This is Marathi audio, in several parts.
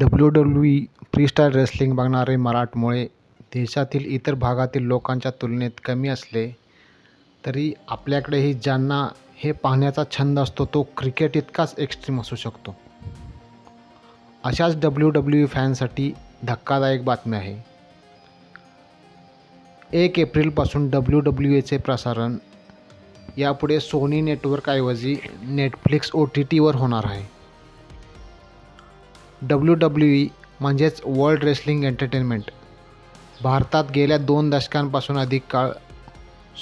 W W E freestyle wrestling बघणारे मराठमोळे देशातील इतर भागातील लोकांच्या तुलनेत कमी असले तरी आपल्याकडेही ज्यांना हे पाहण्याचा छंद असतो तो क्रिकेट इतकाच एक्स्ट्रीम असू शकतो. अशाच डब्ल्यू डब्ल्यू ई फॅनसाठी धक्कादायक बातमी आहे. एक एप्रिलपासून डब्ल्यू डब्ल्यू एचे प्रसारण. यापुढे सोनी नेटवर्कऐवजी नेटफ्लिक्स ओ टी टीवर होणार आहे. डब्ल्यू डब्ल्यू ई म्हणजेच वर्ल्ड रेसलिंग एंटरटेनमेंट. भारतात गेल्या दोन दशकांपासून अधिक काळ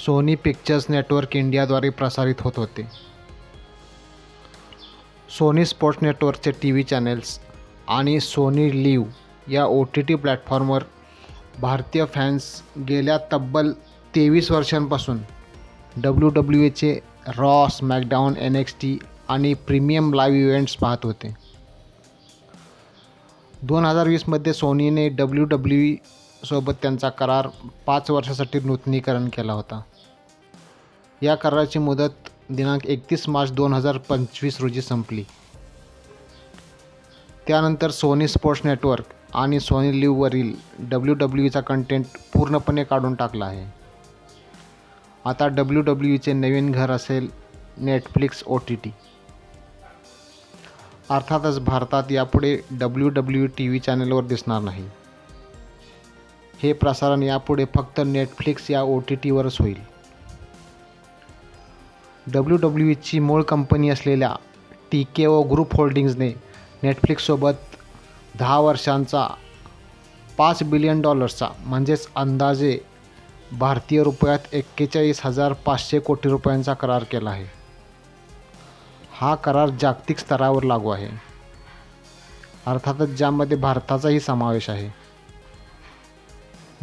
सोनी पिक्चर्स नेटवर्क इंडियाद्वारे प्रसारित होत होते. सोनी स्पोर्ट्स नेटवर्कचे टी व्ही चॅनेल्स आणि सोनी लिव्ह या ओ टी टी प्लॅटफॉर्मवर भारतीय फॅन्स गेल्या तब्बल तेवीस वर्षांपासून W W एचे Raw SmackDown N X T आणि प्रीमियम लाईव्ह इव्हेंट्स पाहत होते. दोन हजार वीसमध्ये सोनीने डब्ल्यू डब्ल्यू ई सोबत त्यांचा करार पाच वर्षासाठी नूतनीकरण केला होता. या कराराची मुदत दिनांक एकतीस मार्च दोन हजार पंचवीस रोजी संपली. त्यानंतर सोनी स्पोर्ट्स नेटवर्क आणि सोनी लिव्हवरील डब्ल्यू डब्ल्यू ईचा कंटेंट पूर्णपणे काढून टाकला आहे. आता डब्ल्यू डब्ल्यू ईचे नवीन घर असेल नेटफ्लिक्स ओ टी टी. अर्थातच भारतात यापुढे डब्ल्यू डब्ल्यू टी व्ही चॅनलवर दिसणार नाही. हे प्रसारण यापुढे फक्त नेटफ्लिक्स या ओ टी टीवरच होईल. डब्ल्यू डब्ल्यू ईची मूळ कंपनी असलेल्या टी के ओ ग्रुप होल्डिंग्जने नेटफ्लिक्ससोबत दहा वर्षांचा पाच बिलियन डॉलर्सचा म्हणजेच अंदाजे भारतीय रुपयात एक्केचाळीस हजार पाचशे कोटी रुपयांचा करार केला आहे. हा करार जागतिक स्तरावर लागू आहे. अर्थातच ज्यामध्ये भारताचाही समावेश आहे.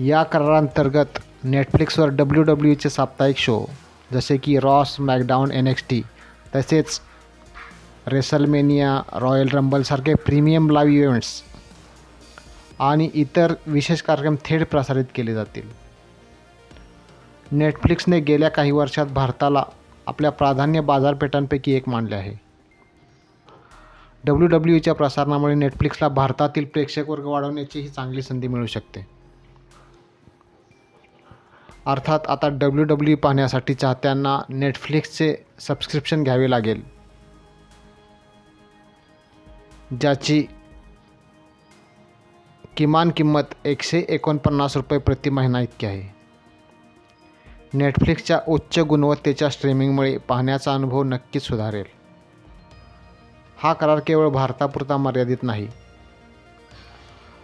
या करारांतर्गत नेटफ्लिक्सवर डब्ल्यू डब्ल्यू ईचे साप्ताहिक शो जसे की Raw SmackDown N X T तसेच रेसलमेनिया रॉयल रंबलसारखे प्रीमियम लाईव्ह इव्हेंट्स आणि इतर विशेष कार्यक्रम थेट प्रसारित केले जातील. नेटफ्लिक्सने गेल्या काही वर्षात भारताला आपल्या प्राधान्य बाजारपेठांपैकी एक मानले आहे. डब्ल्यू डब्ल्यू ईच्या प्रसारणामुळे नेटफ्लिक्सला भारतातील प्रेक्षक वर्ग वाढवण्याचीही चांगली संधी मिळू शकते. अर्थात आता डब्ल्यू डब्ल्यू ई पाहण्यासाठी चाहत्यांना नेटफ्लिक्सचे सबस्क्रिप्शन घ्यावे लागेल. ज्याची किमान किंमत एकशे एकोणपन्नास रुपये प्रति महिना इतकी आहे. नेटफ्लिक्सच्या उच्च गुणवत्तेच्या स्ट्रीमिंगमुळे पाहण्याचा अनुभव नक्कीच सुधारेल. हा करार केवळ भारतापुरता मर्यादित नाही.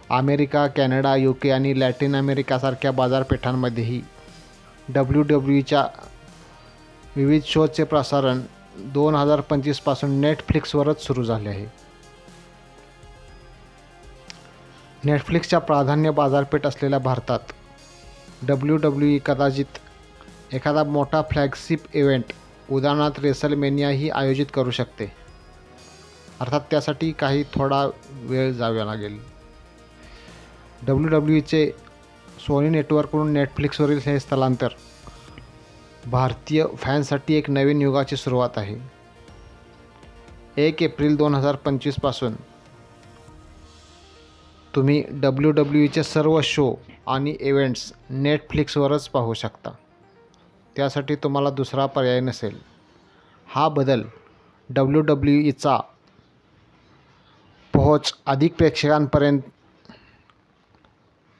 अमेरिका कॅनडा यू के आणि लॅटिन अमेरिकासारख्या बाजारपेठांमध्येही डब्ल्यू डब्ल्यू ईच्या विविध शोचे प्रसारण दोन हजार पंचवीसपासून नेटफ्लिक्सवरच सुरू झाले आहे. नेटफ्लिक्सच्या प्राधान्य बाजारपेठ असलेल्या भारतात डब्ल्यू डब्ल्यू ई कदाचित एखादा मोठा फ्लॅगशिप इव्हेंट उदाहरणार्थ रेसलमेनियाही आयोजित करू शकते. अर्थात त्यासाठी काही थोडा वेळ जावा लागेल. डब्ल्यू डब्ल्यू ईचे सोनी नेटवर्ककडून नेटफ्लिक्सवरील हे स्थलांतर. भारतीय फॅन्ससाठी एक नवीन युगाची सुरुवात आहे. एक एप्रिल दोन हजार पंचवीसपासून तुम्ही डब्ल्यू डब्ल्यू ईचे सर्व शो आणि इव्हेंट्स नेटफ्लिक्सवरच पाहू शकता. त्यासाठी तुम्हाला दुसरा पर्याय नसेल. हा बदल डब्ल्यू डब्ल्यू ईचा पोहोच अधिक प्रेक्षकांपर्यंत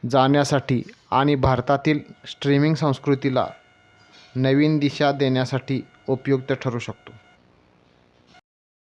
जाण्यासाठी आणि भारतातील स्ट्रीमिंग संस्कृतीला नवीन दिशा देण्यासाठी उपयुक्त ठरू शकतो.